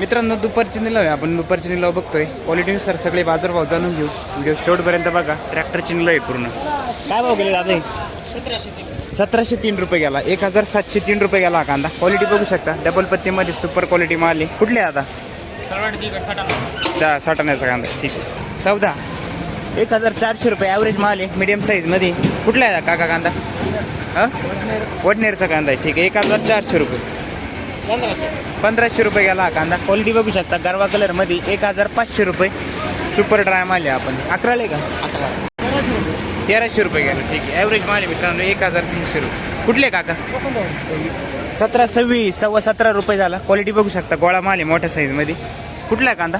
मित्रांनो दुपारची निलाव आहे. आपण दुपारची निलाव बघतोय. क्वालिटीनुसार सगळे बाजारभाव जाणून घेऊ. व्हिडिओ शेवटपर्यंत बघा. ट्रॅक्टरची निलाव आहे पूर्ण. काय भाव गेले दादा सतराशे तीन रुपये गेला. एक हजार सातशे तीन रुपये गेला कांदा. क्वालिटी बघू शकता. डबल पत्तीमध्ये सुपर क्वालिटी माल आहे. कुठले आहे आता त्या साठाण्याचा कांदा. ठीक आहे. चौदा. एक हजार चारशे रुपये ॲव्हरेज माल आहे. मिडियम साईजमध्ये कुठला आहे काका कांदा? हां? वडनेरचा कांदा आहे. ठीक आहे. एक हजार चारशे रुपये. पंधराशे रुपये गेला हा कांदा. क्वालिटी बघू शकता गरवा कलरमध्ये एक हजार पाचशे रुपये. सुपर ड्राय माल आहे आपण. अकराले का? तेराशे रुपये गेला. ठीक आहे. ॲव्हरेज माल आहे मित्रांनो एक हजार तीनशे रुपये. कुठले काका? सतरा सव्वीस सव्वा सतरा रुपये झाला. क्वालिटी बघू शकता गोळा माल आहे मोठ्या साईजमध्ये कुठला आहे कांदा?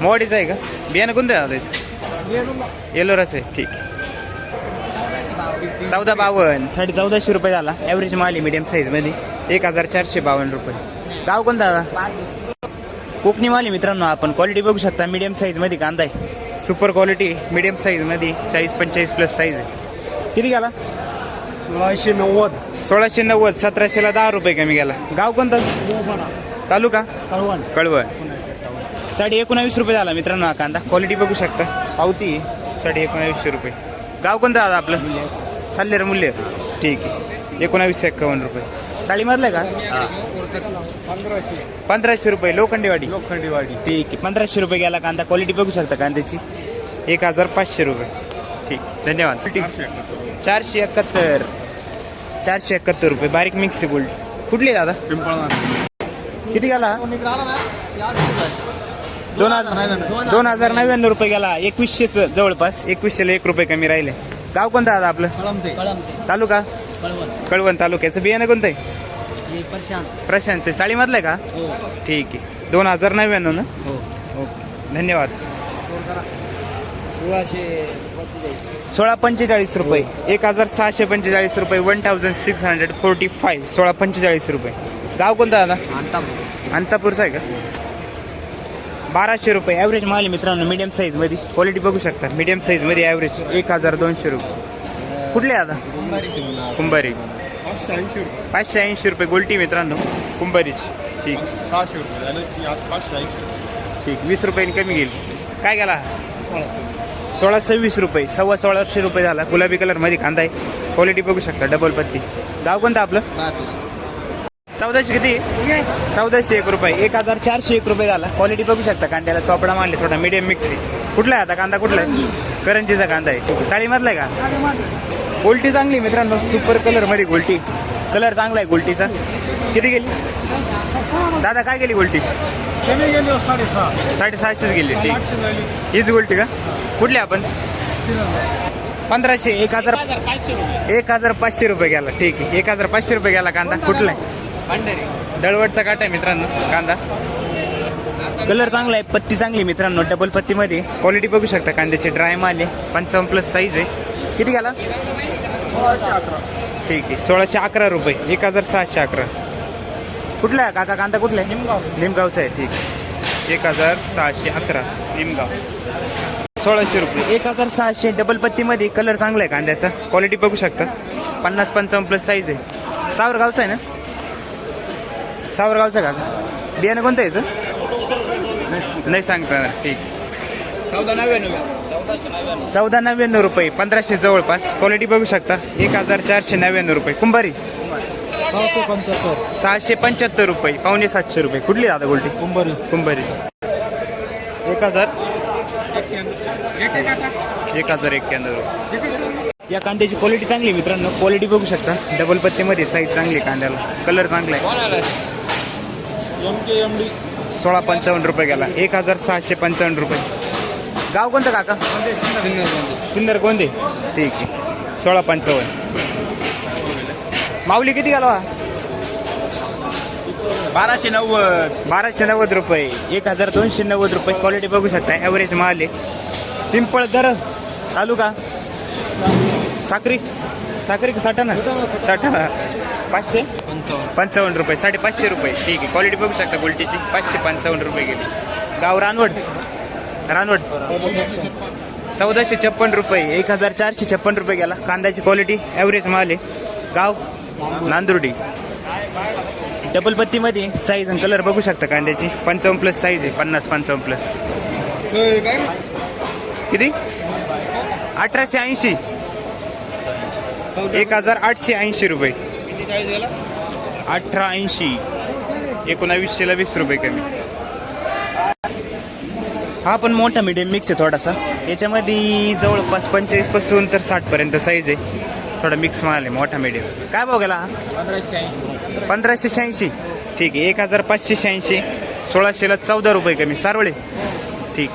मोडीचा आहे. का? बियाणं कोणतं आहे दादा येलोराच आहे. ठीक आहे. चौदा बावन्न. साडे चौदाशे रुपये झाला. ॲव्हरेज माल आहे मीडियम साईजमध्ये एक हजार चारशे बावन्न रुपये. गाव कोणता दादा? कोकणी माल आहे मित्रांनो आपण. क्वालिटी बघू शकता. मीडियम साईजमध्ये कांदा आहे. सुपर क्वालिटी मीडियम साईजमध्ये चाळीस पंचेचाळीस प्लस साईज आहे. किती गेला? सोळाशे नव्वद. सोळाशे नव्वद. सतराशेला दहा रुपये कमी गेला. गाव कोणतं? तालुका? कळवण. कळवण. साडे एकोणावीस रुपये झाला मित्रांनो हा कांदा. क्वालिटी बघू शकता. पावती साडे एकोणावीसशे रुपये. गाव कोणतं आता आपलं? सल्लेर मूल्य ठीक आहे. एकोणावीसशे एक्कावन्न रुपये. चाळीमधलं आहे का? पंधराशे पंधराशे रुपये लोखंडेवाडी. लोखंडीवाडी. ठीक आहे. पंधराशे रुपये गेला कांदा. क्वालिटी बघू शकता कांद्याची. एक हजार पाचशे रुपये. ठीक. धन्यवाद. ठीक चारशे एकाहत्तर. चारशे एकाहत्तर रुपये. बारीक मिक्स गोल्ड कुठली दादा? किती गेला? दोन हजार दोन हजार नव्याण्णव रुपये गेला. एकवीसशे जवळपास. एकवीसशेला एक रुपये कमी राहिले. गाव कोणतं दादा आपलं? तालुका? कळवण. तालुक्याचं बियाणं कोणतं आहे? प्रशांत. चाळीमधलं आहे का? ठीक आहे. दोन हजार नव्याण्णव ना? ओके. धन्यवाद. सोळा पंचेचाळीस रुपये. एक हजार सहाशे पंचेचाळीस रुपये. One thousand six hundred forty five सोळा पंचेचाळीस रुपये. गाव कोणतं दादा अंतापूरचं आहे का? बाराशे रुपये. ॲव्हरेज माल आहे मित्रांनो मीडियम साईजमध्ये क्वालिटी बघू शकता. मीडियम साईजमध्ये ॲव्हरेज एक हजार दोनशे रुपये. कुठले आता? कुंभारी. पाचशे ऐंशी रुपये. पाचशे ऐंशी रुपये गोल्टी मित्रांनो. कुंभारीची. ठीक. सहाशे रुपये पाचशे ऐंशी ठीक. वीस रुपयांनी कमी घेईल. काय गेला? सोळाशे सोळा सव्वीस रुपये. सव्वा सोळाशे रुपये झाला. गुलाबी कलरमध्ये कांदा आहे. क्वालिटी बघू शकता. डबल पत्ती. गाव कोणतं आपलं? चौदाशे किती? चौदाशे एक रुपये. एक हजार चारशे एक रुपये झाला. क्वालिटी बघू शकता कांद्याला. चोपडा मारले थोडा. मीडियम मिक्स आहे. कुठला आहे आता कांदा? कुठला आहे? करंजीचा कांदा आहे. चाळीमधला आहे का? गोल्टी चांगली मित्रांनो. सुपर कलरमध्ये गोल्टी. कलर चांगला आहे गोल्टीचा. किती गेली? दादा काय गेली गोल्टी? कमी गेले साडेसहा. साडेसहाशेच गेली. झाली. हीच गोल्टी का? कुठली आपण? पंधराशे. एक हजार एक हजार पाचशे रुपये गेला. ठीक आहे. एक हजार पाचशे रुपये गेला कांदा. कुठला आहे? दळवटचा काटा आहे मित्रांनो कांदा. कलर चांगला आहे पत्ती चांगली मित्रांनो डबल पत्तीमध्ये क्वालिटी बघू शकता कांद्याची ड्राय माल आहे. पंचावन्न प्लस साईज आहे. किती गेला? सोळाशे अकरा ठीक आहे सोळाशे अकरा रुपये. एक हजार सहाशे अकरा. कुठला आहे? काका कांदा कुठला आहे? निमगाव. निमगावचा आहे ठीक. आहे एक हजार सहाशे अकरा निमगाव. सोळाशे रुपये. एक हजार सहाशे डबल पत्तीमध्ये कलर चांगला आहे कांद्याचा. क्वालिटी बघू शकता. पन्नास पंचावन्न प्लस साईज आहे. सावरगावचा आहे ना? सावरगावचा का? बियाणं कोणतं आहे याचं? नाही सांगता. ठीक. चौदा नव्याण्णव चौदा नव्याण्णव रुपये पंधराशे जवळपास. क्वालिटी बघू शकता. एक हजार चारशे नव्याण्णव रुपये. कुंभारी? सहाशे पंच्याहत्तर सहाशे पंच्याहत्तर रुपये पावणे सातशे रुपये. कुठली दादा गोल्टी? कुंभारी. कुंभारी. एक हजार? एक हजार एक्क्याण्णव रुपये. या कांद्याची क्वालिटी चांगली आहे मित्रांनो. क्वालिटी बघू शकता. डबल पत्तीमध्ये साईज चांगली आहे कांद्याला. कलर चांगला आहे. सोळा पंचावन्न रुपये गेला. एक हजार सहाशे पंचावन्न रुपये. गाव कोणतं काका? सुंदर कोणते ठीक आहे. सोळा पंचावन्न. माऊली किती घालवा बाराशे नव्वद. बाराशे नव्वद रुपये. एक हजार दोनशे नव्वद रुपये क्वालिटी बघू शकता. ॲव्हरेज माल आहे. पिंपळ दर तालुका? साक्री? साक्री का साठाणा साठाणा पाचशे? पंचावन्न. रुपये साडेपाचशे रुपये. ठीक आहे क्वालिटी बघू शकता गोल्टीची पाचशे पंचावन्न रुपये गेली गाव रानवड. रानवड. चौदाशे छप्पन रुपये एक हजार चारशे छप्पन रुपये गेला. कांद्याची क्वालिटी ॲव्हरेज माल आहे. गाव नांदुर्डी. डबल पत्तीमध्ये साईज आणि कलर बघू शकता कांद्याची. पंचावन्न प्लस साईज आहे पन्नास पंचावन्न प्लस किती? अठराशे ऐंशी. एक हजार आठशे ऐंशी रुपये. अठरा ऐंशी. एकोणावीसशेला वीस रुपये कमी. हा पण मोठा मीडियम मिक्स आहे थोडासा. याच्यामध्ये जवळपास पंचेचाळीसपासून तर साठ पर्यंत साईज आहे. थोडा मिक्स माल आहे मोठा मीडियम काय भाव गेला? हा? पंधराशे शहाऐंशी. ठीक आहे एक हजार पाचशे शहाऐंशी. सोळाशेला चौदा रुपये कमी. सारवळे. ठीक.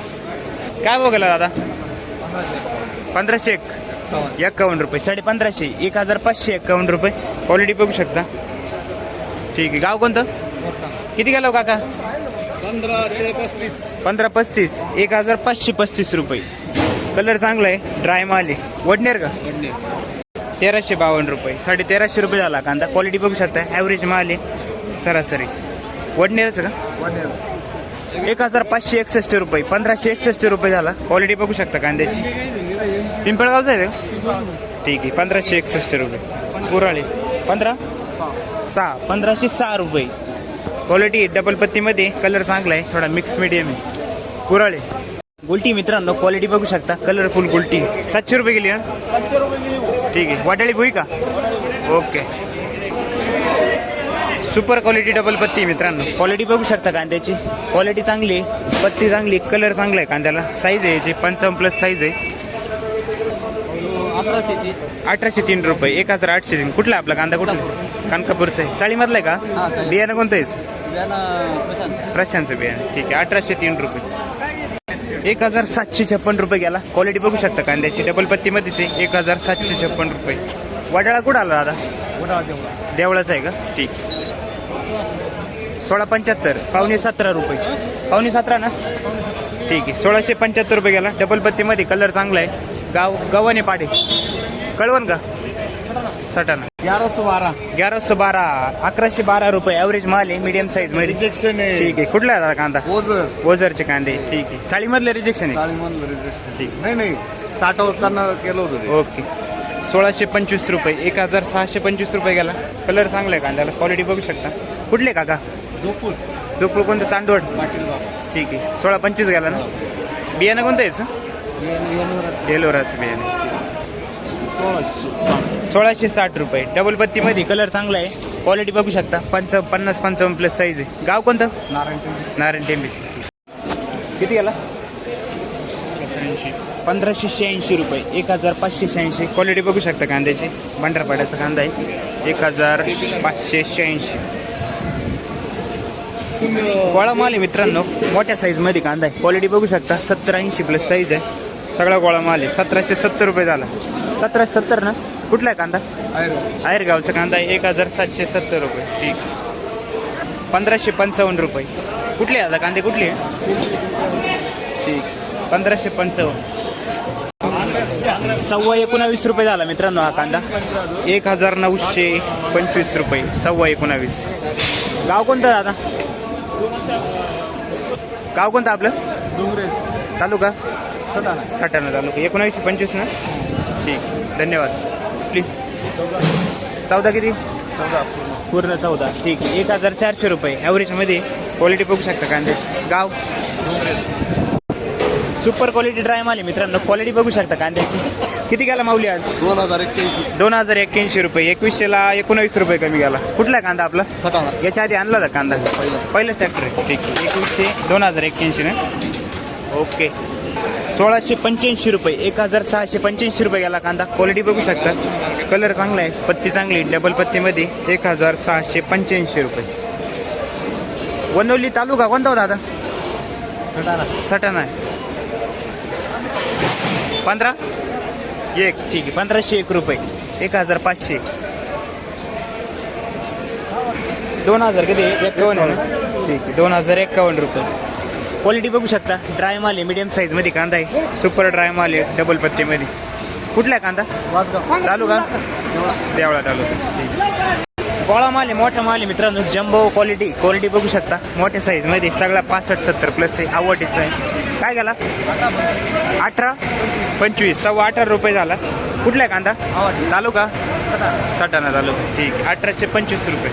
काय भाव गेला दादा? पंधराशे एक. एक्कावन्न रुपये. साडे पंधराशे एक हजार पाचशे एक्कावन्न रुपये. क्वालिटी बघू शकता. ठीक आहे. गाव कोणतं? किती गेलो काका? पंधराशे पस्तीस. पंधरा पस्तीस. एक हजार पाचशे पस्तीस रुपये. कलर चांगला आहे. ड्राय माल आहे. वडनेर का? तेराशे बावन्न रुपये. साडे तेराशे रुपये झाला. कांदा क्वालिटी बघू शकता. ॲव्हरेज माल आहे. सरासरी. वडनेरचं का? एक हजार पाचशे एकसष्ट रुपये. पंधराशे एकसष्ट रुपये झाला. क्वालिटी बघू शकता कांद्याची. पिंपळगावचा आहे का? ठीक आहे पंधराशे एकसष्ट रुपये. कुराळे पंधरा? सहा. पंधराशे सहा रुपये. Quality double पत्तीमध्ये. कलर चांगला आहे थोडा मिक्स मिडियम आहे. कुराळे गुलटी मित्रांनो क्वालिटी बघू शकता. कलरफुल गुलटी. सातशे रुपये गेली ना ठीक आहे. वाटाळी भुई का? ओके. सुपर क्वालिटी डबल पत्ती आहे मित्रांनो. क्वालिटी बघू शकता कांद्याची. क्वालिटी चांगली आहे. पत्ती चांगली कलर चांगला आहे कांद्याला. साईज आहे याची. पंचावन्न प्लस साईज आहे. अठराशे तीन रुपये एक हजार आठशे तीन. कुठला आहे आपला कांदा? कुठला? कानकापूरचा आहे. चाळीमधला आहे हा, का चाळी. बियाणं कोणतं आहे? प्रशांत. प्रशांतचं बियाणं. ठीक आहे अठराशे तीन रुपये. एक हजार सातशे छप्पन रुपये गेला. क्वालिटी बघू शकता कांद्याची. डबल पत्तीमध्येच आहे. एक हजार सातशे छप्पन रुपये. वडाळा कुठं आला दादा? देवळाचा आहे का? ठीक. सोळा पंच्याहत्तर पावणे सतरा रुपये. पावणे सतरा ना? ठीक आहे सोळाशे पंच्याहत्तर रुपये गेला. डबल पत्तीमध्ये कलर चांगला आहे. गाव गव्हाणे पाडे. कळवण का? सटाणा. ग्यारह बारा. ग्याराशे बारा अकराशे बारा रुपये ॲव्हरेज माल आहे मीडियम साईजमध्ये. रिजेक्शन आहे. ठीक आहे. कुठला आहे दादा कांदा? ओझर. ओझरचे कांदे. ठीक आहे. चाळीमधलं रिजेक्शन आहे? म्हणलं रिजेक्शन ठीक नाही नाही. साठवताना केलं होतं ते. ओके. सोळाशे पंचवीस रुपये. एक हजार सहाशे पंचवीस रुपये गेला. कलर चांगला आहे कांद्याला. क्वालिटी बघू शकता. कुठले काका? झोपून चोपडू कोणतं? चांदवड पाटील ठीक आहे. सोळा पंचवीस गेला ना? बियाणं कोणतं यायचं येलोराचं बियाणं. सोळाशे साठ रुपये. डबल पत्तीमध्ये कलर चांगला आहे. क्वालिटी बघू शकता. पंच पन्नास पंचावन्न प्लस साईज आहे. गाव कोणतं? नारायण नारायण टेंबे किती गेला? पंधराशे शहाऐंशी रुपये. एक हजार पाचशे शहाऐंशी. क्वालिटी बघू शकता कांद्याची. बंढरपाड्याचा कांदा आहे. एक हजार पाचशे शहाऐंशी. गोळा माल आहे मित्रांनो. मोठ्या साईजमध्ये कांदा आहे. क्वालिटी बघू शकता. सत्तर ऐंशी प्लस साईज आहे. सगळा गोळा माल आहे. सतराशे सत्तर रुपये झाला. सतराशे सत्तर ना? कुठला आहे कांदा? आयरगावचा कांदा. एक हजार सातशे सत्तर रुपये. ठीक. पंधराशे पंचावन्न रुपये. कुठले आता कांदे? कुठले? ठीक. पंधराशे पंचावन्न. सव्वा एकोणावीस रुपये झाला मित्रांनो हा कांदा. एक हजार नऊशे पंचवीस रुपये. सव्वा एकोणावीस. गाव कोणतं दादा? गाव कोणतं आपलं? डोंगरे तालुका? सटाणा. साठाणा तालुका. एकोणावीसशे पंचवीस ना? ठीक. धन्यवाद. प्लीज चौदा किती? चौदा. पूर्ण चौदा. ठीक. आहे एक हजार चारशे रुपये. ॲव्हरेजमध्ये क्वालिटी बघू शकता कांद्याची गाव? सुपर क्वालिटी ड्राय माल आहे मित्रांनो. क्वालिटी बघू शकता कांद्याची किती गेला माऊली आज? दोन हजार एक्क्याऐंशी. दोन हजार एक्क्याऐंशी रुपये. एकवीसशेला एकोणावीस रुपये कमी गेला. कुठला कांदा आपला? सटाणा. याच्या आधी आणला होता कांदा. पहिला. पहिलंच ट्रॅक्टर आहे. ठीक. आहे एकवीसशे दोन हजार एक्क्याऐंशी ना? ओके सोळाशे पंच्याऐंशी रुपये एक हजार सहाशे पंच्याऐंशी रुपये गेला कांदा. क्वालिटी बघू शकता. कलर चांगला आहे. पत्ती चांगली आहे. डबल पत्तीमध्ये एक हजार सहाशे पंच्याऐंशी रुपये. वनवली तालुका कोणता होता आता सटाणा. सटाणा आहे. पंधरा? एक. ठीक आहे. पंधराशे एक रुपये. एक हजार पाचशे. दोन हजार किती? एक्कावन्न ठीक आहे. दोन हजार एक्कावन्न रुपये. क्वालिटी बघू शकता. ड्राय माल आहे मिडियम साईजमध्ये कांदा आहे. सुपर ड्राय माल आहे डबल पत्तीमध्ये. कुठला कांदा? वासगाव. तालुका देवळा तालुका ठीक गोळा माल आहे मोठा माल आहे मित्रांनो. जम्बो क्वालिटी क्वालिटी बघू शकता. मोठ्या साईजमध्ये सगळा पासष्ट सत्तर प्लस आहे. आवडीचा आहे. काय गेला? अठरा? पंचवीस. सव्वा अठरा रुपये झाला. कुठला आहे कांदा? तालुका सटाणा तालुका ठीक आहे. अठराशे पंचवीस रुपये.